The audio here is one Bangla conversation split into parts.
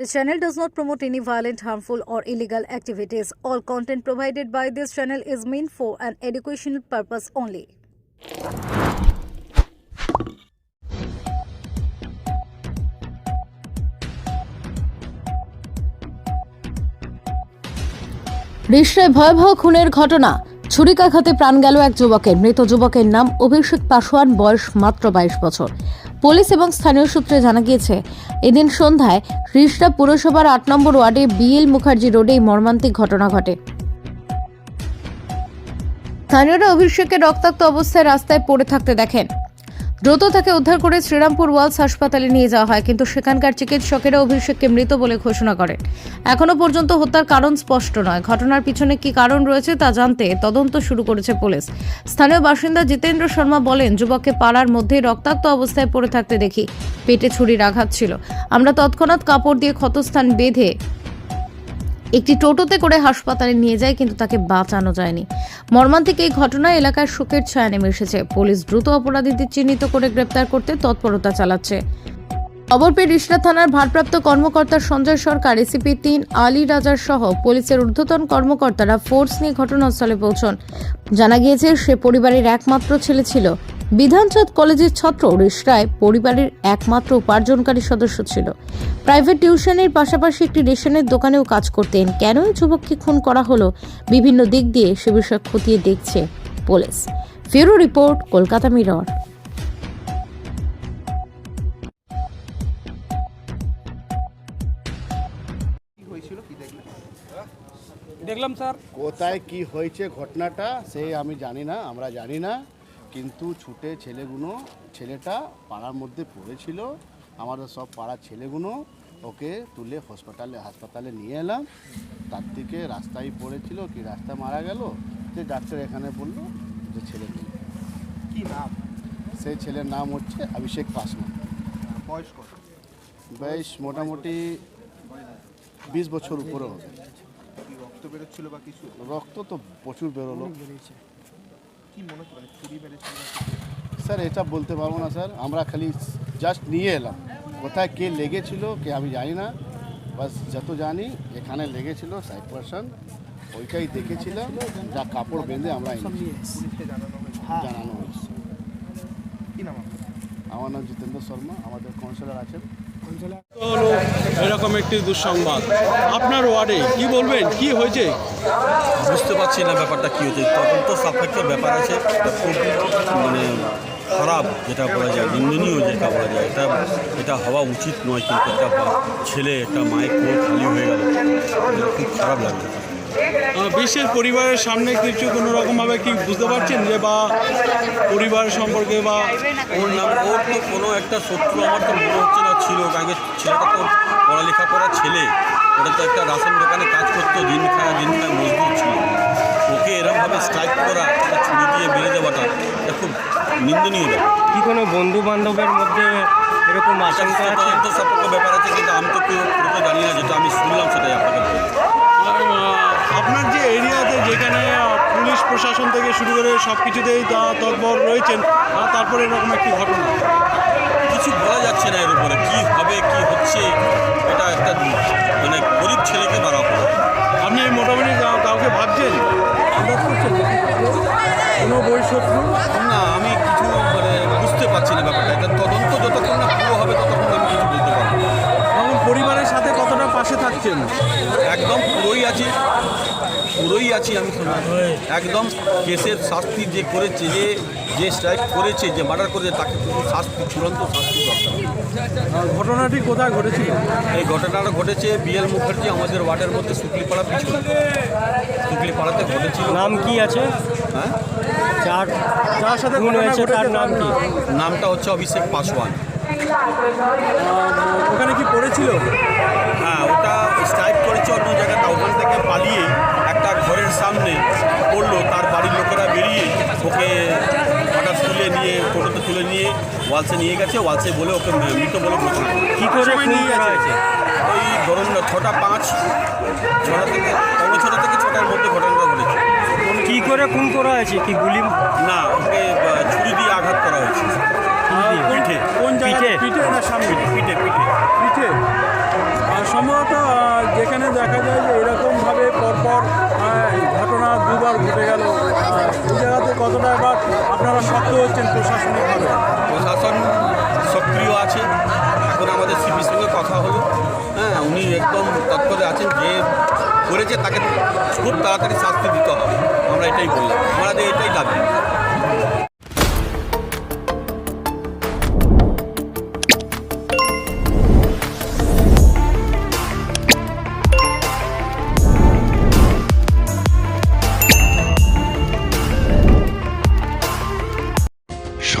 This channel does not promote any violent, harmful, or illegal activities. All content provided by this channel is meant for an educational purpose only. রিসরায় ভয়াবহ খুনের ঘটনা ছুরিকাঘাতে প্রাণ গেল এক যুবকের মৃত যুবকের নাম অভিষেক পাশোয়ান বয়স মাত্র বাইশ বছর পুলিশ এবং স্থানীয় সূত্রে জানা গিয়েছে, এদিন সন্ধ্যায় রিসরা পুরসভার আট নম্বর ওয়ার্ডে বিএল মুখার্জি রোডে এই মর্মান্তিক ঘটনা ঘটে। স্থানীয়রা অভিষেককে রক্তাক্ত অবস্থায় রাস্তায় পড়ে থাকতে দেখেন। দ্রুত তাকে উদ্ধার করে শ্রীরামপুর ওয়ালস হাসপাতালে নিয়ে যাওয়া হয়, কিন্তু সেখানকার চিকিৎসকেরা অভিষেককে মৃত বলে ঘোষণা করেন। এখনও পর্যন্ত হত্যার কারণ স্পষ্ট নয়। ঘটনার পিছনে কি কারণ রয়েছে তা জানতে তদন্ত শুরু করেছে পুলিশ। স্থানীয় বাসিন্দা জিতেন্দ্র শর্মা বলেন, যুবককে পাড়ার মধ্যেই রক্তাক্ত অবস্থায় পড়ে থাকতে দেখি। পেটে ছুরির আঘাত ছিল। আমরা তৎক্ষণাৎ কাপড় দিয়ে ক্ষতস্থান বেঁধে একটি টোটোতে করে হাসপাতালে নিয়ে যায়, কিন্তু তাকে বাঁচানো যায়নি। মর্মান্তিক এই ঘটনায় এলাকায় শোকের ছায়া নেমে এসেছে। পুলিশ দ্রুত অপরাধীদের চিহ্নিত করে গ্রেপ্তার করতে তৎপরতা চালাচ্ছে। খবর পেয়ে রিসরা থানার ভারপ্রাপ্ত কর্মকর্তা সঞ্জয় সরকার, এসিপি তিন আলী রাজার সহ পুলিশের ঊর্ধ্বতন কর্মকর্তারা ফোর্স নিয়ে ঘটনাস্থলে পৌঁছন। জানা গিয়েছে, সে পরিবারের একমাত্র ছেলে ছিল। বিধানচাঁদ কলেজের ছাত্র রিসরায় পরিবারের একমাত্র উপার্জনকারী সদস্য ছিল। প্রাইভেট টিউশনের পাশাপাশি একটি রেশনের দোকানেও কাজ করতেন। কেন এই যুবককে খুন করা হলো? বিভিন্ন দিক দিয়ে সে বিষয়ে খতিয়ে দেখছে পুলিশ। ফেরো রিপোর্ট কলকাতা মিরর। দেখলাম স্যার। কোথায় কি হয়েছে ঘটনাটা সে আমি জানি না আমরা জানি না। কিন্তু ছুটে ছেলেগুলো ছেলেটা পাড়ার মধ্যে পড়েছিল। আমাদের সব পাড়ার ছেলেগুলো ওকে তুলে হসপিটালে হাসপাতালে নিয়ে এলাম। তার থেকে রাস্তায় পড়েছিল কি রাস্তায় মারা গেল? যে ডাক্তার এখানে বলল যে ছেলে নেই কি নাম? সেই ছেলের নাম হচ্ছে অভিষেক পাসওয়ান বয়স কত? বয়স মোটামুটি বিশ বছর উপরে হবে। রক্ত বেরোচ্ছিল বা কিছু? রক্ত তো প্রচুর বেরোলো। কি মনে হচ্ছে? মানে স্যার এটা বলতে পারব না স্যার। আমরা খালি জাস্ট নিয়ে এলাম। কোথায় কে লেগেছিল কে আমি জানি না। বাস যত জানি এখানে লেগেছিল সাইড পার্সন ওইটাই দেখেছিলাম যা কাপড় বেঁধে আমরা জানানো হয়েছে। নাম আমার নাম জিতেন্দ্র শর্মা আমাদের কাউন্সিলর আছেন। হলো এরকম একটি দুঃসংবাদ। আপনার ওয়ার্ডে কি বলবেন? কি হয়েছে? বুঝতে পারছি না ব্যাপারটা কী তখন তদন্ত সাপেক্ষ ব্যাপার আছে। মানে খারাপ যেটা বলা যায়, নিন্দনীয় যেটা বলা যায়। এটা এটা হওয়া উচিত নয়, কিন্তু একটা ছেলে, একটা মায়ের খালি হয়ে গেল। খুব খারাপ লাগছে। আহ, বিশ্বের পরিবারের সামনে কিছু কোনো রকমভাবে কি বুঝতে পারছেন যে বা পরিবার সম্পর্কে বা ওর নাম ওর তো কোনো একটা শত্রু আমার তো মনে হচ্ছে না ছিল। আগে ছেলেটা তো পড়ালেখা করা ছেলে। ওটা তো একটা রাশন দোকানে কাজ করতো দিন খায় দিন খায় মজদুর ছিল। ওকে এরমভাবে স্ট্রাইক করা একটা ছুরি দিয়ে বেড়ে দেওয়াটা এটা খুব নিন্দনীয় ব্যাপার। কি কোনো বন্ধু বান্ধবের মধ্যে এরকম আশঙ্কা আছে? প্রশাসন থেকে শুরু করে সব কিছুতেই তৎপর রয়েছেন তারপরে এরকম একটি ঘটনা। কিছু বলা যাচ্ছে না এর উপরে। কী হবে থাকছেন একদম পুরোই আছি। পুরোই আছি আমি শোনা একদম কেসের শাস্তি যে করেছে যে যে স্ট্রাইক করেছে যে মার্ডার করেছে তাকে শাস্তি চূড়ান্ত শাস্তি দরকার ঘটনাটি কোথায় ঘটেছিল এই ঘটনাটা ঘটেছে বিএল মুখার্জি আমাদের ওয়ার্ডের মধ্যে শুকলিপাড়া পিছনে। শুকলিপাড়াতে ঘটেছিল। নাম কি আছে? হ্যাঁ? যার যার সাথে খুন হয়েছে তার নাম কি? নামটা হচ্ছে অভিষেক পাসওয়ান। ওখানে কি পড়েছিল? সামনে পড়ল তার বাড়ির লোকেরা বেরিয়ে ওকে হঠাৎ তুলে নিয়ে টোটোতে তুলে নিয়ে ওয়ালসে নিয়ে গেছে ওয়ালসে বলে ওকে মৃত বলে ঘোষণা করে। কি করে নিয়ে গেছে? হয়েছে ওই ধরুন ছটা পাঁচ ছটা থেকে পৌনে ছটা থেকে ছটার মধ্যে ঘটনাটা ঘটেছে। কি করে খুন করা হয়েছে? কি গুলি? না ওকে ছুরি দিয়ে আঘাত করা হয়েছে। পিঠে। কোন জায়গায় পিঠে? না সামনে? পিঠে পিঠে পিঠে। আর সম্ভবত যেখানে দেখা যায় যে আহ, ঘটনা ঘটে গেল। এই জায়গাতে কতটা এবার আপনারা শক্ত হচ্ছেন প্রশাসনিকভাবে প্রশাসন সক্রিয় আছে। এখন আমাদের সিপির সঙ্গে কথা হলো। হ্যাঁ উনি একদম তৎপরে আছেন। যে করেছে তাকে খুব তাড়াতাড়ি শাস্তি দিতে হবে। আমরা এটাই বললাম। আমাদের এটাই দাবি।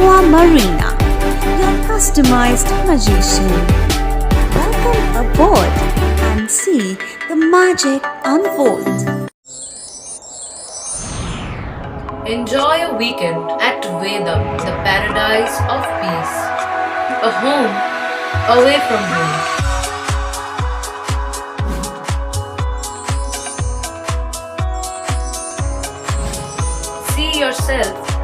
Aqua Marina, your customized magician. Welcome aboard and see the magic unfold. Enjoy a weekend at Vedam, the paradise of peace. A home away from home. See yourself